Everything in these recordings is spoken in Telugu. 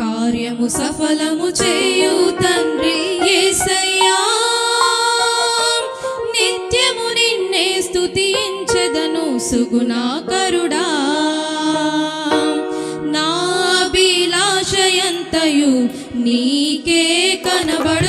కార్యము సఫలము చేయు తండ్రి యేసయ్యా నిత్యము నిన్నే స్థుతించదను సుగుణాకరుడా. నా అభిలాషయంతయు నీకే కనబడు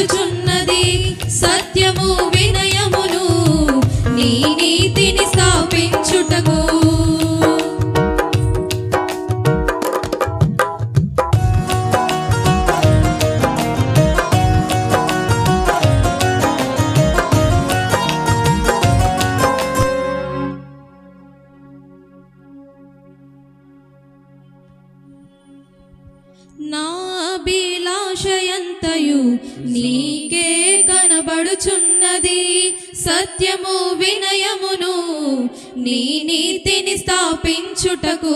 నీకే కనబడుచున్నది సత్యము వినయమును. నీ నీతిని స్థాపించుటకు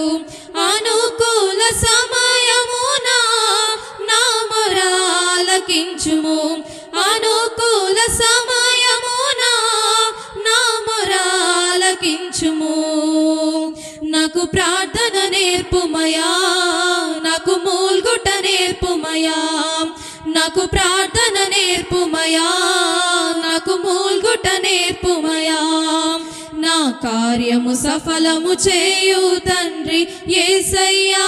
అనుకూల సమయమునా నా మొరాలకించుము అనుకూల సమయమునా నా మొరాలకించుము నాకు ప్రార్థన నేర్పుమయా నాకు మూల్గుట నేర్పుమయా. నాకు ప్రార్థన నేర్పుమయా నాకు మూల్గుట నేర్పుమయా. నా కార్యము సఫలము చేయు తండ్రి ఏసయ్యా.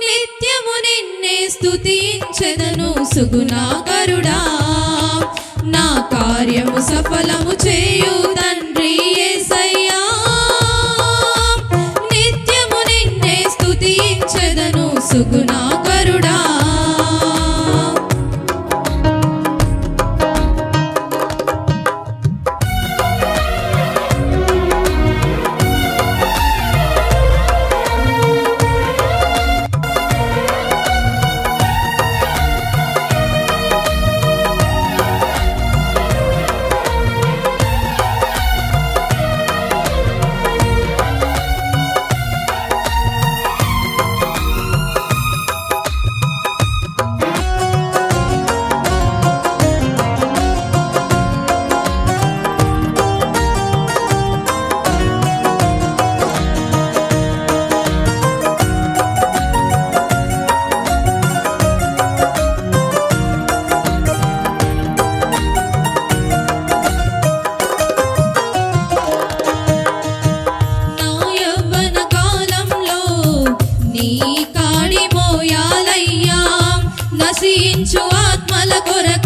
నిత్యము నిన్నే స్తుతించెదను సుగుణాకరుడా. నా కార్యము సఫలము చేయు తండ్రి ఏసయ్యా. నిత్యము నిన్నే స్తుతించెదను సుగుణాకరుడా. put a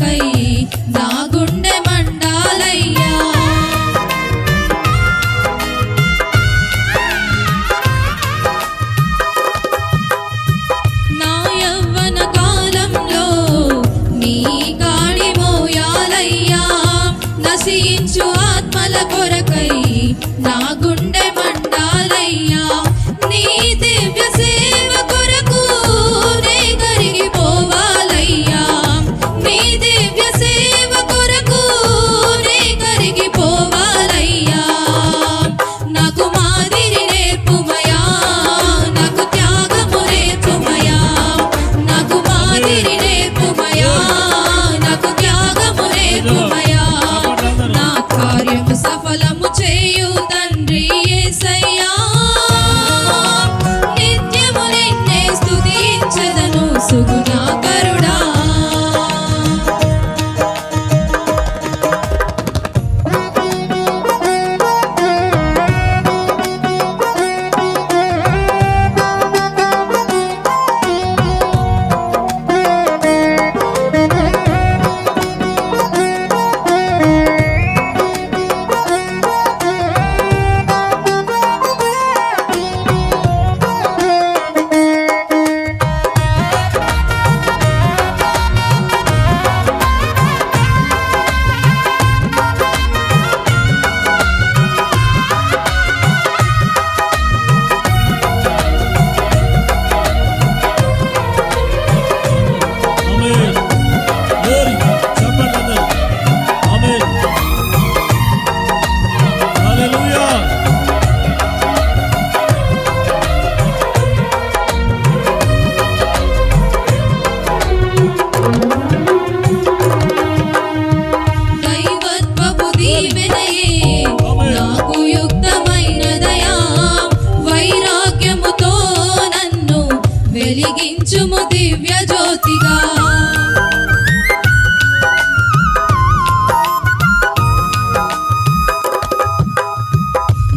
వెలిగించుము దివ్య జ్యోతిగా.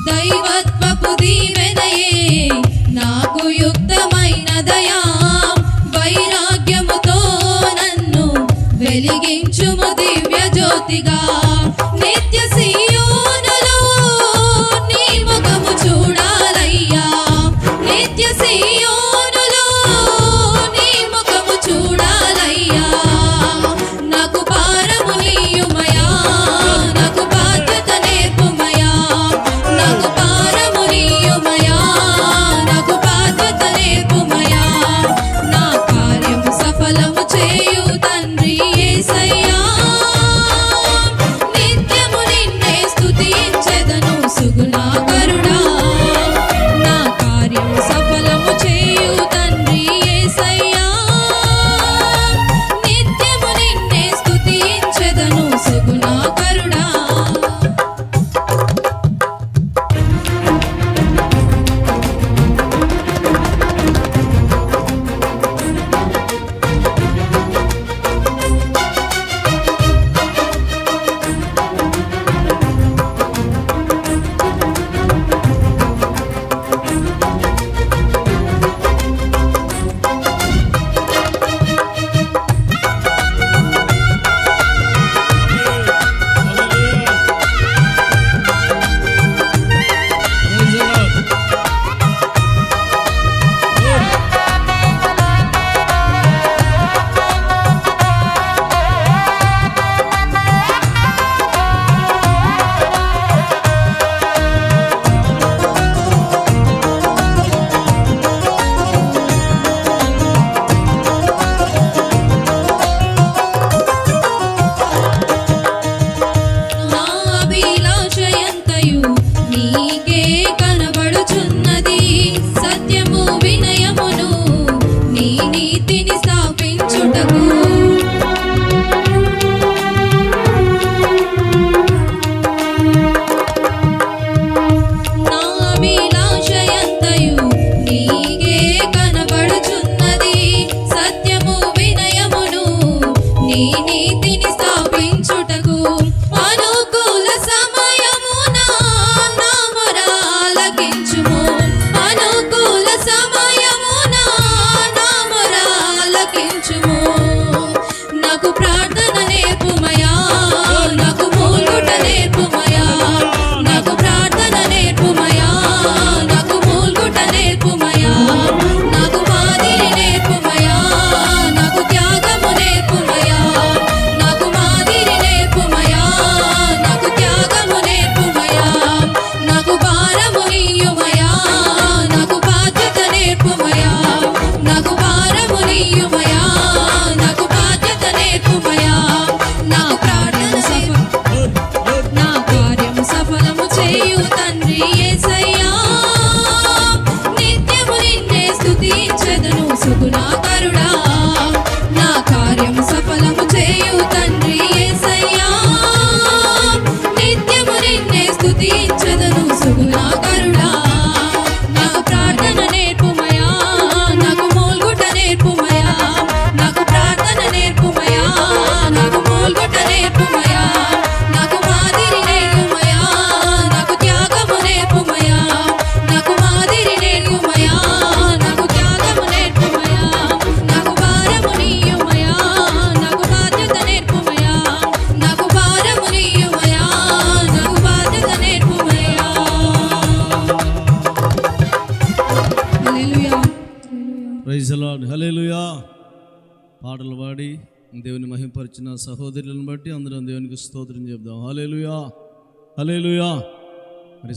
దైవత్వపు దీవెనయే నాకు యుక్తమైన దయా వైరాగ్యముతో నన్ను వెలిగించుము దివ్య జ్యోతిగా. ప్రైజ్ లాడ్ హలే పాటలు పాడి దేవుని మహింపరిచిన సహోదరులను బట్టి అందరం దేవునికి స్తోత్రం చెప్దాం. Hallelujah hallelujah